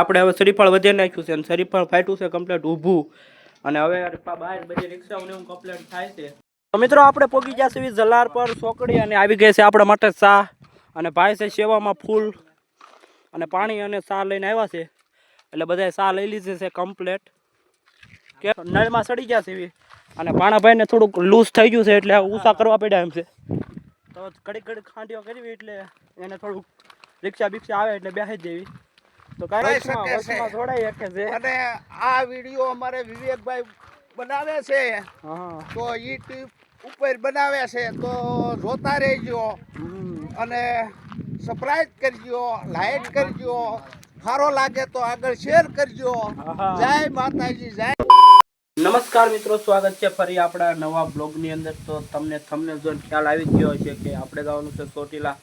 આપણે હવે શ્રીફળ વધે નાખ્યું છે અને શ્રીફળ ફાટ્યું છે કમ્પ્લેટ ઊભું. અને હવે બહાર બધી રિક્ષાઓને કમ્પ્લેટ થાય છે. તો મિત્રો આપણે પોગી ગયા છે જલાર પર ચોકડી અને આવી ગઈ છે આપણા માટે ચા. અને ભાઈ છે સેવામાં ફૂલ અને પાણી અને ચા લઈને આવ્યા છે. એટલે બધાએ ચા લઈ લીધી છે કમ્પ્લેટ કે નળમાં સડી ગયા છે એવી. અને પાણાભાઈને થોડુંક લૂઝ થઈ ગયું છે એટલે ઊંચા કરવા પડ્યા એમ છે. તો ઘડીક ઘડીક ખાંડીઓ કરવી એટલે એને થોડુંક રિક્ષા બિક્ષા આવે એટલે બેસી જ જેવી. તો શકે છે. જોડાઈ શકે છે. અને આ વીડિયો અમારે વિવેકભાઈ બનાવે છે. તો યુટ્યુબ ઉપર બનાવે છે. તો જોતા રહેજો. અને સબસ્ક્રાઇબ કરજો લાઈક કરજો. સારો લાગે તો આગળ શેર કરજો. જય માતાજી જય. નમસ્કાર મિત્રો સ્વાગત છે ફરી આપણા નવા બ્લોગની અંદર. તો તમને તમને જો ખ્યાલ આવી ગયો છે કે આપણે જવાનું છે ચોટીલા.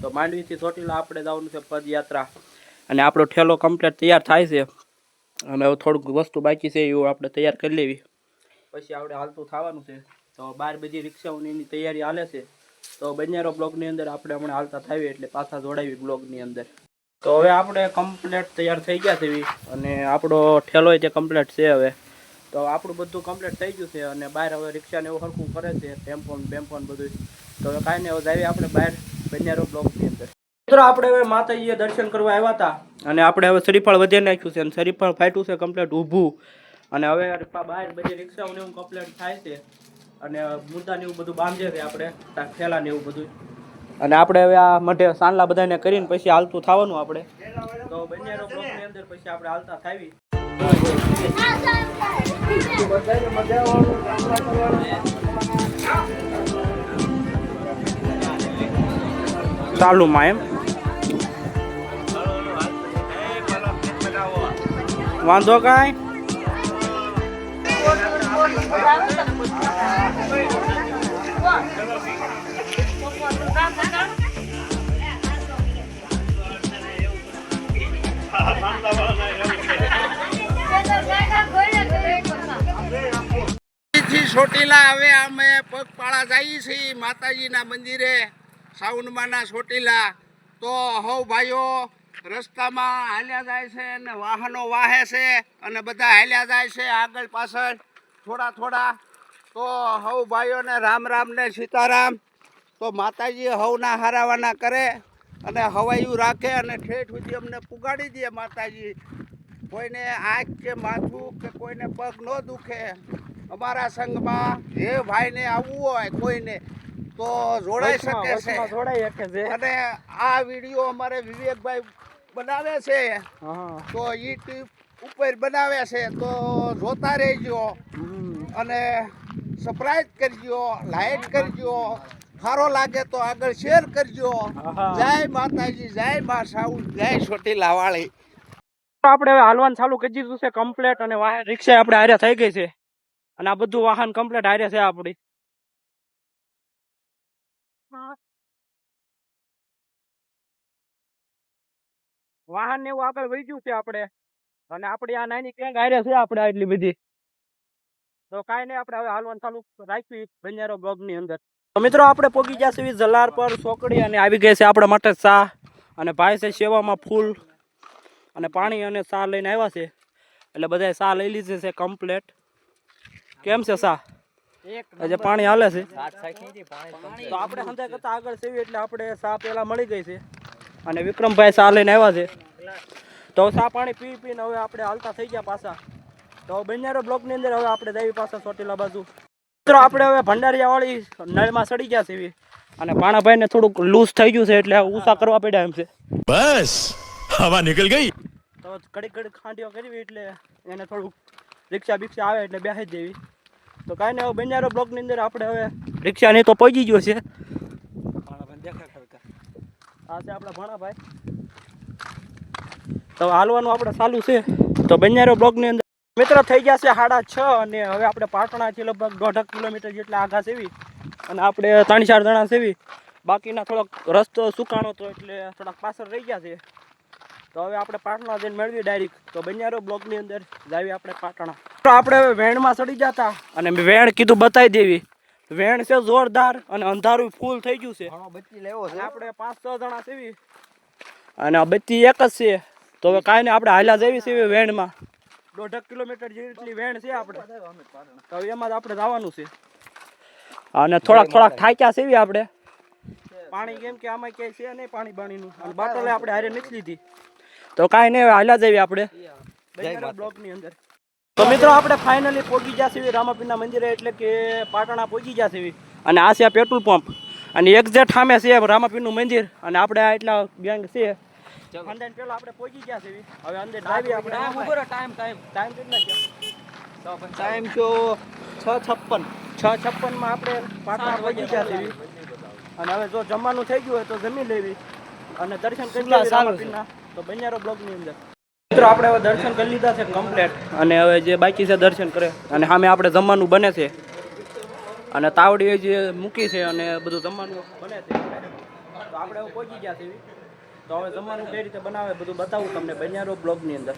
તો માંડવીથી ચોટીલા આપણે જવાનું છે પદયાત્રા. અને આપણો ઠેલો કમ્પ્લીટ તૈયાર થાય છે. અને હવે થોડુંક વસ્તુ બાકી છે, એવું આપણે તૈયાર કરી લેવી. પછી આપણે હાલતું થવાનું છે. તો બાર બધી રિક્ષાઓની એની તૈયારી હાલે છે. તો બન્યારો બ્લોગની અંદર આપણે હમણાં હાલતા થાવી એટલે પાછા જોડાવી બ્લોગની અંદર. તો હવે આપણે કમ્પ્લેટ તૈયાર થઈ ગયા છે અને આપણો ઠેલો જે કમ્પ્લેટ છે હવે. તો આપણું બધું કમ્પ્લીટ થઈ ગયું છે અને બહાર હવે રિક્ષાને એવું હરખું કરે છે, ટેમ્પોન, બેમ્પોન બેમ્પો બધું તો હવે કાંઈ નહીં, હવે જાવી આપણે બહાર બન્યારો બ્લોકની મિત્રો આપણે હવે માતાજીએ દર્શન કરવા આવ્યા હતા. અને આપણે હવે શરીફળ વધે નાખ્યું છે અને શરીફળ ફાટ્યું છે કમ્પ્લેટ ઊભું. અને હવે બહાર બધી રિક્ષાઓ ને એવું કમ્પ્લેટ થાય છે. અને મુદ્દા ને એવું બધું બાંધે છે આપણે થેલા ને એવું બધું અને આપણે હવે આ મઢે સાંડલા બધાને કરીને પછી હાલતું થવાનું આપણે. તો બ્લોકની અંદર પછી આપણે હાલતા થાવી. ચાલુ માં એમ. વાંધો કાંઈ? થી ચોટીલા હવે અમે પગપાળા જઈએ છીએ માતાજીના મંદિરે, સાઉન્ડમાંના ચોટીલા તો હવ ભાઈઓ રસ્તામાં હાલ્યા જાય છે અને વાહનો વાહે છે અને બધા હાલ્યા જાય છે આગળ પાછળ થોડા થોડા. તો હવ ભાઈઓને રામ રામ ને સીતારામ. તો માતાજી હવના હારાવાના કરે અને હવાયું રાખે અને ઠેઠ સુધી અમને પુગાડી દે માતાજી. કોઈને આંખ કે માથું કે કોઈને પગ ન દુખે અમારા સંઘમાં. જે ભાઈને આવવું હોય કોઈને તો જોડાઈ શકે છે. જોડાઈ શકે છે. અને આ વીડિયો અમારે વિવેકભાઈ બનાવે છે. તો ઈટ ઉપર બનાવે છે. તો જોતા રહેજો. અને સરપ્રાઈઝ કરજો લાઈક કરજો. સારો લાગે તો આગળ શેર કરજો. જય માતાજી જય મા સાઉ જય છોટી વાળી આપણે હવે હાલવાનું ચાલુ કરી દીધું છે કમ્પ્લેટ અને વાહન રિક્ષા આપણે હારે થઈ ગઈ છે. અને આ બધું વાહન કમ્પ્લેટ હારે છે આપણી વાહન ને એવું આગળ વહી છે આપણે. અને આપણી આ નાની ક્યાંક હારે છે આપણે આટલી બધી. તો કાંઈ નહીં આપણે હવે હાલવાનું ચાલુ રાખ્યું બંજારો બ્લોગની અંદર. તો મિત્રો આપણે પોગી ગયા છે જલાર પર ચોકડી અને આવી ગઈ છે આપણા માટે ચા. અને ભાઈ છે સેવામાં ફૂલ અને પાણી અને ચા લઈને આવ્યા છે. એટલે બધાએ ચા લઈ લીધી છે કમ્પ્લેટ. કેમ છે ચા? આજે પાણી હાલે છે. તો આપણે સમજાય કરતા આગળ સેવી એટલે આપણે ચા પેલા મળી ગઈ છે. અને વિક્રમભાઈ સા લઈને આવ્યા છે. તો સા પાણી પી પીને હવે આપણે હાલતા થઈ ગયા પાછા. તો બંજારો બ્લોકની અંદર હવે આપણે દેવી પાછા ચોટીલા બાજુ. મિત્રો આપણે હવે ભંડારીયાવાળી નળમાં સડી ગયા છે એવી અને પાણાભાઈને થોડુંક લૂઝ થઈ ગયું છે એટલે ઊંચા કરવા પડ્યા એમ છે. બસ હવા નીકળી ગઈ. તો ઘડીક ઘડીક ખાંડીઓ કરી એટલે એને થોડુંક રિક્ષા બિક્ષા આવે એટલે બેસી જ દેવી તો કાંઈ નહીં હવે બંજારો બ્લોકની અંદર આપણે હવે રિક્ષા નહીં તો પહોંચી ગયો છે. આ છે આપણા ભણાભાઈ. તો હાલવાનું આપણે ચાલુ છે. તો બંજારો બ્લોકની અંદર મિત્રો થઈ ગયા છે સાડા છ અને હવે આપણે પાટણાથી લગભગ દોઢક કિલોમીટર જેટલા આઘા સેવી અને આપણે ત્રણ ચાર જણા સેવી બાકીના થોડોક રસ્તો સુકાણો તો એટલે થોડાક પાછળ રહી ગયા છે. તો હવે આપણે પાટણા જઈને મેળવી ડાયરેક્ટ તો બંજારો બ્લોકની અંદર જાવી આપણે પાટણા. આપણે હવે વેણમાં ચડી જતા અને વેણ કીધું બતાવી દેવી. વેણ છે જોરદાર અને અંધારું ફૂલ થઈ ગયું છે. અને આપણે પાંચ છ જણા સેવી અને આ બત્તી એક જ છે. તો હવે કાંઈ નહીં આપણે હાલ્યા જઈએ છીએ વેણમાં. દોઢક કિલોમીટર જેટલી વેણ છે આપણે. તો એમાં જ આપણે જવાનું છે. અને થોડાક થોડાક થાક્યા સીવી આપણે. પાણી કેમ કે આમાં ક્યાંય છે નહીં પાણી બાણીનું. અને બાટલે આપણે હારે નથી લીધી તો કાંઈ નહીં હાલ્યા જઈએ આપણે. બ્લોકની અંદર. તો મિત્રો આપણે ફાઇનલી પહોંચી ગયા છીએ રામાપીરના મંદિરે એટલે કે પાટણા પહોંચી ગયા છીએ. અને આ છે આ પેટ્રોલ પંપ અને એક્ઝેક્ટ સામે છે રામાપીરનું મંદિર. અને આપણે આ એટલા ગેંગ છે. અંદર પેલા આપણે પહોંચી ગયા છીએ. હવે અંદર ડ્રાઈવી આપણે. ટાઈમ ટાઈમ ટાઈમ કેટલા છે? ટાઈમ તો છ છપ્પન. છ છપ્પનમાં આપણે પાટણા પહોંચી ગયા છીએ. અને હવે જો જમવાનું થઈ ગયું હોય તો જમી લેવી. અને દર્શન કરી લેવી રામાપીરના. તો બન્યારો બ્લોગની અંદર. મિત્રો, આપણે હવે દર્શન કરી લીધા છે કમ્પ્લેટ અને હવે જે બાકી છે દર્શન કરે. અને સામે આપણે જમવાનું બને છે. અને તાવડી જે મૂકી છે અને બધું જમવાનું બને છે. તો આપણે પહોંચી ગયા છે તો હવે જમવાનું કઈ રીતે બનાવે બધું બતાવું તમને બન્યારો બ્લોગની અંદર.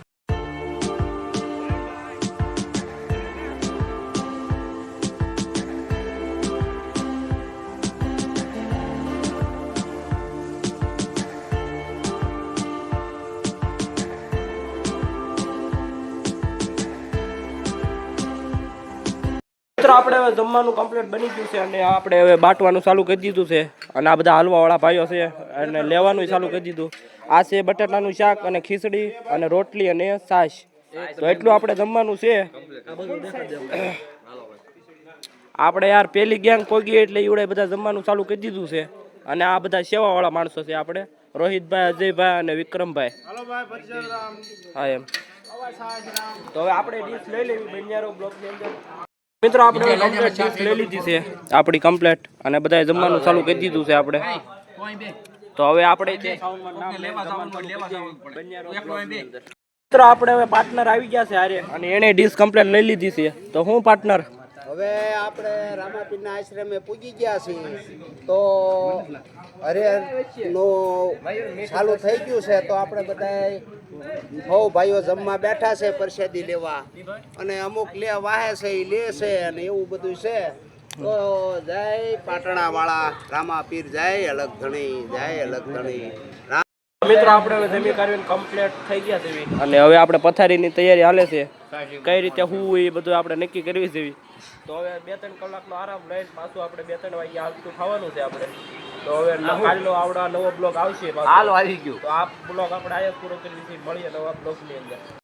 મિત્રો, આપણે હવે જમવાનું કમ્પ્લીટ બની ગયું છે અને આપણે હવે બાટવાનું ચાલુ કરી દીધું છે. અને આ બધા હલવાવાળા ભાઈઓ છે, અને લેવાનું ચાલુ કરી દીધું. આ છે બટાટાનું શાક અને ખીચડી અને રોટલી અને છાશ. તો એટલું આપણે જમવાનું છે. આપણે યાર પેલી ગેંગ પોગી એટલે ઈવડે બધા જમવાનું ચાલુ કરી દીધું છે. અને આ બધા સેવાવાળા માણસો છે આપણે. રોહિતભાઈ, અજયભાઈ અને વિક્રમભાઈ. હા, એમ. તો હવે આપણે ડીશ લઈ લેવી બંજારો બ્લોકની અંદર. મિત્રો આપણે કમ્પ્લેટ complete લઈ લીધી છે. આપણી કમ્પ્લેટ અને બધાએ જમવાનું ચાલુ કરી દીધું છે આપણે. તો હવે આપણે. મિત્રો આપણે હવે પાર્ટનર આવી ગયા છે હારે. અને એને ડીશ કમ્પ્લેટ લઈ લીધી છે. તો હું પાર્ટનર હવે આપણે રામાપીરના આશ્રમે પૂજી ગયા છીએ તો હરિહરનું ચાલુ થઈ ગયું છે તો આપણે બધા બહુ ભાઈઓ જમવા બેઠા છે પરસેદી લેવા. અને અમુક લે વાહે છે એ લે છે અને એવું બધું છે. તો જય પાટણા વાળા રામાપીર જય અલગ ધણી જય અલગ ધણી. મિત્રો આપણે હવે જમી કરીને કમ્પ્લીટ થઈ ગયા છે. અને હવે આપણે પથારીની તૈયારી હાલે છે. કઈ રીતે હું એ બધું આપણે નક્કી કરવી છે. તો હવે બે ત્રણ કલાકનો આરામ લઈને પાછું આપણે બે ત્રણ વાગ્યા હાલતું ખાવાનું છે આપણે. તો હવે કાલનો આવડા નવો બ્લોગ આવશે હાલ આવી ગયો. તો આ બ્લોગ આપણે આયા પૂરો કરી મળીએ નવા બ્લોગની અંદર.